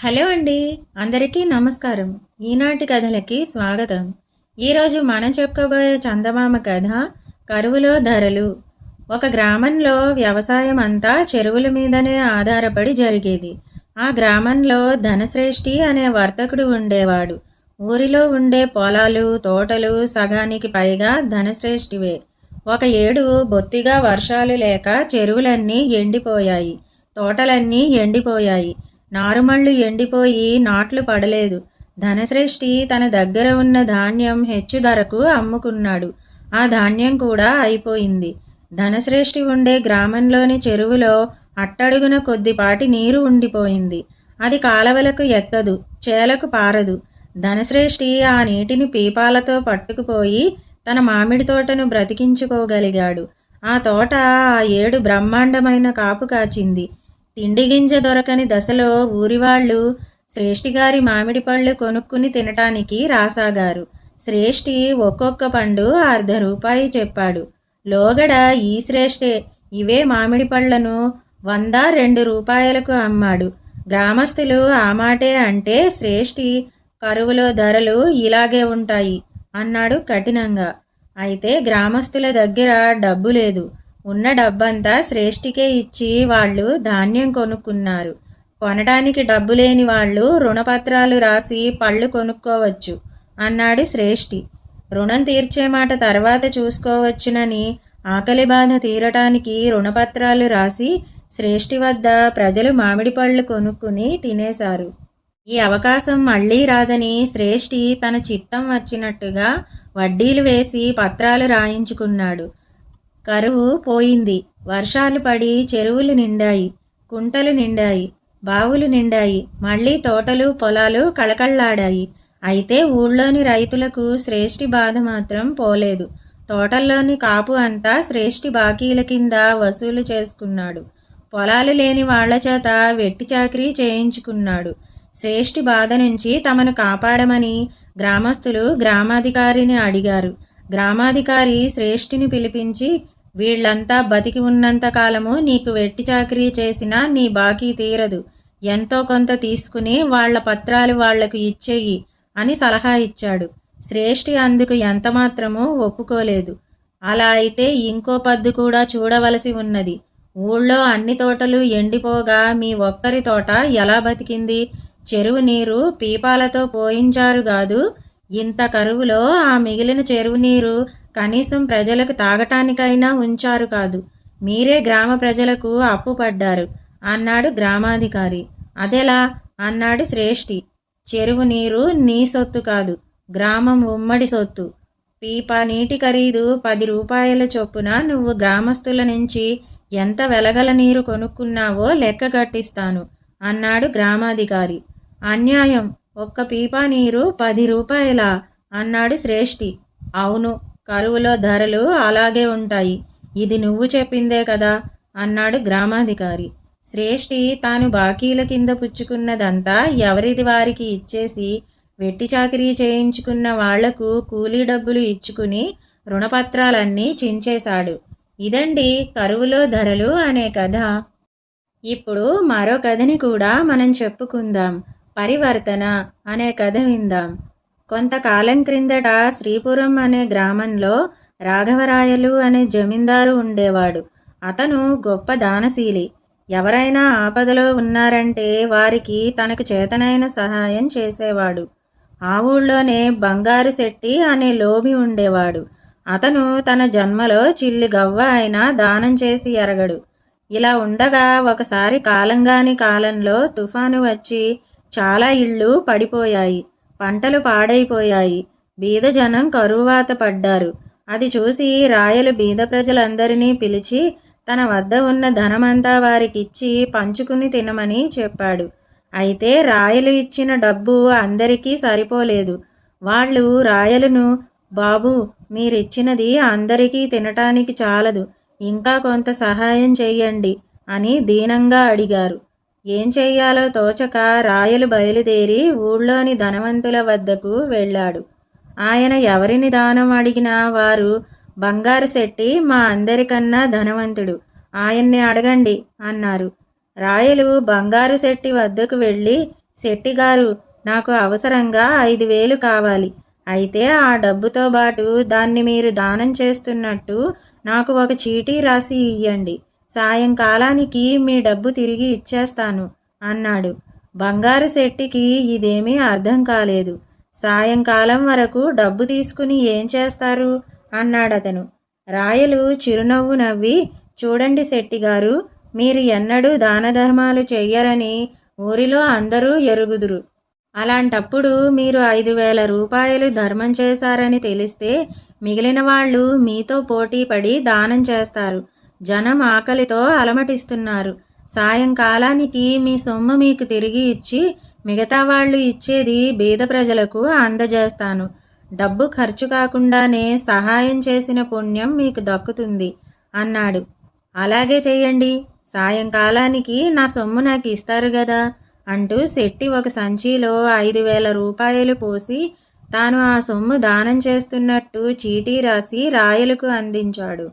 Hello అండి. అందరికీ నమస్కారం. ఈనాటి కథలకి స్వాగతం. ఈరోజు మనం చెప్పుకోబోయే చందమామ కథ కరువులో ధరలు. ఒక గ్రామంలో వ్యవసాయం అంతా చెరువుల మీదనే ఆధారపడి జరిగేది. ఆ గ్రామంలో ధనశ్రేష్ఠి అనే వర్తకుడు ఉండేవాడు. ఊరిలో ఉండే పొలాలు తోటలు సగానికి పైగా ధనశ్రేష్ఠివే. ఒక ఏడు బొత్తిగా వర్షాలు లేక చెరువులన్నీ ఎండిపోయాయి. తోటలన్నీ ఎండిపోయాయి. నారుమళ్ళు ఎండిపోయి నాట్లు పడలేదు. ధనశ్రేష్ఠి తన దగ్గర ఉన్న ధాన్యం హెచ్చు ధరకు అమ్ముకున్నాడు. ఆ ధాన్యం కూడా అయిపోయింది. ధనశ్రేష్ఠి ఉండే గ్రామంలోని చెరువులో అట్టడుగున కొద్దిపాటి నీరు ఉండిపోయింది. అది కాలవలకు ఎక్కదు చేలకు పారదు. ధనశ్రేష్ఠి ఆ నీటిని పీపాలతో పట్టుకుపోయి తన మామిడి తోటను బ్రతికించుకోగలిగాడు. ఆ తోట ఆ ఏడు బ్రహ్మాండమైన కాపు కాచింది. తిండి గింజ దొరకని దశలో ఊరివాళ్ళు శ్రేష్ఠి గారి మామిడి పళ్ళు కొనుక్కుని తినటానికి రాసాగారు. శ్రేష్ఠి ఒక్కొక్క పండు అర్ధ రూపాయి చెప్పాడు. లోగడ ఈ శ్రేష్ఠే ఇవే మామిడి పళ్ళను వంద రెండు రూపాయలకు అమ్మాడు. గ్రామస్తులు ఆ మాటే అంటే శ్రేష్ఠి కరువులో ధరలు ఇలాగే ఉంటాయి అన్నాడు కఠినంగా. అయితే గ్రామస్తుల దగ్గర డబ్బు లేదు. ఉన్న డబ్బంతా శ్రేష్ఠికే ఇచ్చి వాళ్ళు ధాన్యం కొనుక్కున్నారు. కొనడానికి డబ్బు లేని వాళ్ళు రుణపత్రాలు రాసి పళ్ళు కొనుక్కోవచ్చు అన్నాడు శ్రేష్ఠి. రుణం తీర్చే మాట తర్వాత చూసుకోవచ్చునని ఆకలి బాధ తీరటానికి రుణపత్రాలు రాసి శ్రేష్ఠి వద్ద ప్రజలు మామిడి పళ్ళు కొనుక్కుని తినేశారు. ఈ అవకాశం మళ్ళీ రాదని శ్రేష్ఠి తన చిత్తం వచ్చినట్టుగా వడ్డీలు వేసి పత్రాలు రాయించుకున్నాడు. కరువు పోయింది. వర్షాలు పడి చెరువులు నిండాయి కుంటలు నిండాయి బావులు నిండాయి మళ్ళీ తోటలు పొలాలు కళకళ్ళాడాయి. అయితే ఊళ్ళోని రైతులకు శ్రేష్ఠి బాధ మాత్రం పోలేదు. తోటల్లోని కాపు అంతా శ్రేష్ఠి బాకీల కింద వసూలు చేసుకున్నాడు. పొలాలు లేని వాళ్ళ చేత వెట్టి చాకరీ చేయించుకున్నాడు. శ్రేష్ఠి బాధ నుంచి తమను కాపాడమని గ్రామస్తులు గ్రామాధికారిని అడిగారు. గ్రామాధికారి శ్రేష్ఠిని పిలిపించి వీళ్ళంతా బతికి ఉన్నంత కాలము నీకు వెట్టి చాకరీ చేసినా నీ బాకీ తీరదు. ఎంతో కొంత తీసుకుని వాళ్ళ పత్రాలు వాళ్ళకు ఇచ్చేయి అని సలహా ఇచ్చాడు. శ్రేష్ఠి అందుకు ఎంతమాత్రమూ ఒప్పుకోలేదు. అలా అయితే ఇంకో పద్దు కూడా చూడవలసి ఉన్నది. ఊళ్ళో అన్ని తోటలు ఎండిపోగా మీ ఒక్కరి తోట ఎలా బతికింది? చెరువు నీరు పీపాలతో పోయించారు కాదు ఇంత కరువులో ఆ మిగిలిన చెరువు నీరు కనీసం ప్రజలకు తాగటానికైనా ఉంచారు కాదు. మీరే గ్రామ ప్రజలకు అప్పు పడ్డారు అన్నాడు గ్రామాధికారి. అదెలా అన్నాడు శ్రేష్ఠి. చెరువు నీరు నీ సొత్తు కాదు గ్రామం ఉమ్మడి సొత్తు. పీప నీటి ఖరీదు పది రూపాయల చొప్పున నువ్వు గ్రామస్తుల నుంచి ఎంత వెలగల నీరు కొనుక్కున్నావో లెక్క కట్టిస్తాను అన్నాడు గ్రామాధికారి. అన్యాయం ఒక్క పీపా నీరు పది రూపాయల? అన్నాడు శ్రేష్ఠి. అవును కరువులో ధరలు అలాగే ఉంటాయి. ఇది నువ్వు చెప్పిందే కదా? అన్నాడు గ్రామాధికారి. శ్రేష్ఠి తాను బాకీల కింద పుచ్చుకున్నదంతా ఎవరిది వారికి ఇచ్చేసి వెట్టి చాకిరీ చేయించుకున్న వాళ్ళకు కూలీ డబ్బులు ఇచ్చుకుని రుణపత్రాలన్నీ చించేశాడు. ఇదండి కరువులో ధరలు అనే కథ. ఇప్పుడు మరో కథని కూడా మనం చెప్పుకుందాం. పరివర్తన అనే కథ విందాం. కొంతకాలం క్రిందట శ్రీపురం అనే గ్రామంలో రాఘవరాయలు అనే జమీందారు ఉండేవాడు. అతను గొప్ప దానశీలి. ఎవరైనా ఆపదలో ఉన్నారంటే వారికి తనకు చేతనైన సహాయం చేసేవాడు. ఆ ఊళ్ళోనే బంగారు శెట్టి అనే లోబి ఉండేవాడు. అతను తన జన్మలో చిల్లి గవ్వ అయినా దానం చేసి ఎరగడు. ఇలా ఉండగా ఒకసారి కాలంగాని కాలంలో తుఫాను వచ్చి చాలా ఇళ్ళు పడిపోయాయి. పంటలు పాడైపోయాయి. బీద జనం కరువాత పడ్డారు. అది చూసి రాయలు బీద ప్రజలందరినీ పిలిచి తన వద్ద ఉన్న ధనమంతా వారికిచ్చి పంచుకుని తినమని చెప్పాడు. అయితే రాయలు ఇచ్చిన డబ్బు అందరికీ సరిపోలేదు. వాళ్ళు రాయలను బాబు మీరిచ్చినది అందరికీ తినటానికి చాలదు. ఇంకా కొంత సహాయం చెయ్యండి అని దీనంగా అడిగారు. ఏం చెయ్యాలో తోచక రాయలు బయలుదేరి ఊళ్ళోని ధనవంతుల వద్దకు వెళ్ళాడు. ఆయన ఎవరిని దానం అడిగినా వారు బంగారు శెట్టి మా అందరికన్నా ధనవంతుడు. ఆయన్ని అడగండి అన్నారు. రాయలు బంగారు శెట్టి వద్దకు వెళ్ళి శెట్టిగారు నాకు అవసరంగా ఐదు వేలు కావాలి. అయితే ఆ డబ్బుతో పాటు దాన్ని మీరు దానం చేస్తున్నట్టు నాకు ఒక చీటీ రాసి ఇయ్యండి. సాయంకాలానికి మీ డబ్బు తిరిగి ఇచ్చేస్తాను అన్నాడు. బంగారు శెట్టికి ఇదేమీ అర్థం కాలేదు. సాయంకాలం వరకు డబ్బు తీసుకుని ఏం చేస్తారు? అన్నాడతను. రాయలు చిరునవ్వు నవ్వి చూడండి శెట్టిగారు మీరు ఎన్నడూ దాన ధర్మాలు చెయ్యరని ఊరిలో అందరూ ఎరుగుదురు. అలాంటప్పుడు మీరు ఐదు వేల రూపాయలు ధర్మం చేశారని తెలిస్తే మిగిలిన వాళ్ళు మీతో పోటీ పడి దానం చేస్తారు. జనం ఆకలితో అలమటిస్తున్నారు. సాయంకాలానికి మీ సొమ్ము మీకు తిరిగి ఇచ్చి మిగతా వాళ్ళు ఇచ్చేది బీద ప్రజలకు అందజేస్తాను. డబ్బు ఖర్చు కాకుండానే సహాయం చేసిన పుణ్యం మీకు దక్కుతుంది అన్నాడు. అలాగే చేయండి సాయంకాలానికి నా సొమ్ము నాకు ఇస్తారు కదా అంటూ శెట్టి ఒక సంచిలో ఐదు వేల రూపాయలు పోసి తాను ఆ సొమ్ము దానం చేస్తున్నట్టు చీటీ రాసి రాయలకు అందించాడు.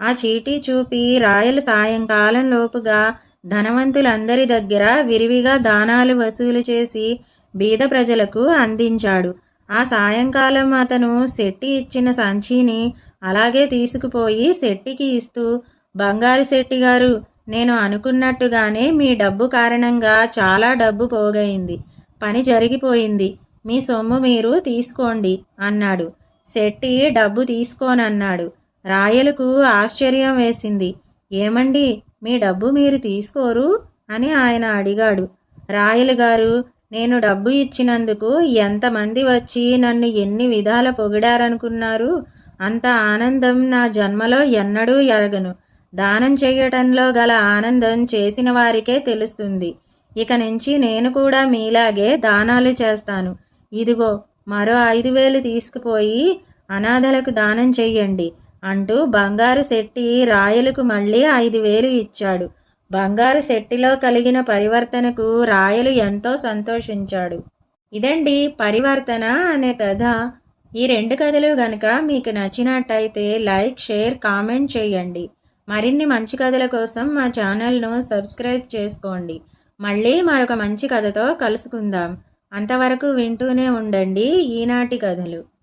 ఆ చీటీ చూపి రాయలు సాయంకాలంలోపుగా ధనవంతులందరి దగ్గర విరివిగా దానాలు వసూలు చేసి బీద ప్రజలకు అందించాడు. ఆ సాయంకాలం అతను శెట్టి ఇచ్చిన సంచిని అలాగే తీసుకుపోయి శెట్టికి ఇస్తూ బంగారు శెట్టి గారు నేను అనుకున్నట్టుగానే మీ డబ్బు కారణంగా చాలా డబ్బు పోగైంది. పని జరిగిపోయింది. మీ సొమ్ము మీరు తీసుకోండి అన్నాడు. శెట్టి డబ్బు తీసుకోనన్నాడు. రాయలకు ఆశ్చర్యం వేసింది. ఏమండి మీ డబ్బు మీరు తీసుకోరు? అని ఆయన అడిగాడు. రాయలు గారు నేను డబ్బు ఇచ్చినందుకు ఎంతమంది వచ్చి నన్ను ఎన్ని విధాల పొగిడారనుకున్నారు? అంత ఆనందం నా జన్మలో ఎన్నడూ ఎరగను. దానం చేయటంలో గల ఆనందం చేసిన వారికే తెలుస్తుంది. ఇక నుంచి నేను కూడా మీలాగే దానాలు చేస్తాను. ఇదిగో మరో ఐదు వేలు తీసుకుపోయి అనాథలకు దానం చెయ్యండి. అంటూ బంగారు శెట్టి రాయలకు మళ్ళీ ఐదు వేలు ఇచ్చాడు. బంగారు శెట్టిలో కలిగిన పరివర్తనకు రాయలు ఎంతో సంతోషించాడు. ఇదండి పరివర్తన అనే కథ. ఈ రెండు కథలు గనక మీకు నచ్చినట్టయితే లైక్ షేర్ కామెంట్ చేయండి. మరిన్ని మంచి కథల కోసం మా ఛానల్ను సబ్స్క్రైబ్ చేసుకోండి. మళ్ళీ మరొక మంచి కథతో కలుసుకుందాం. అంతవరకు వింటూనే ఉండండి ఈనాటి కథలు.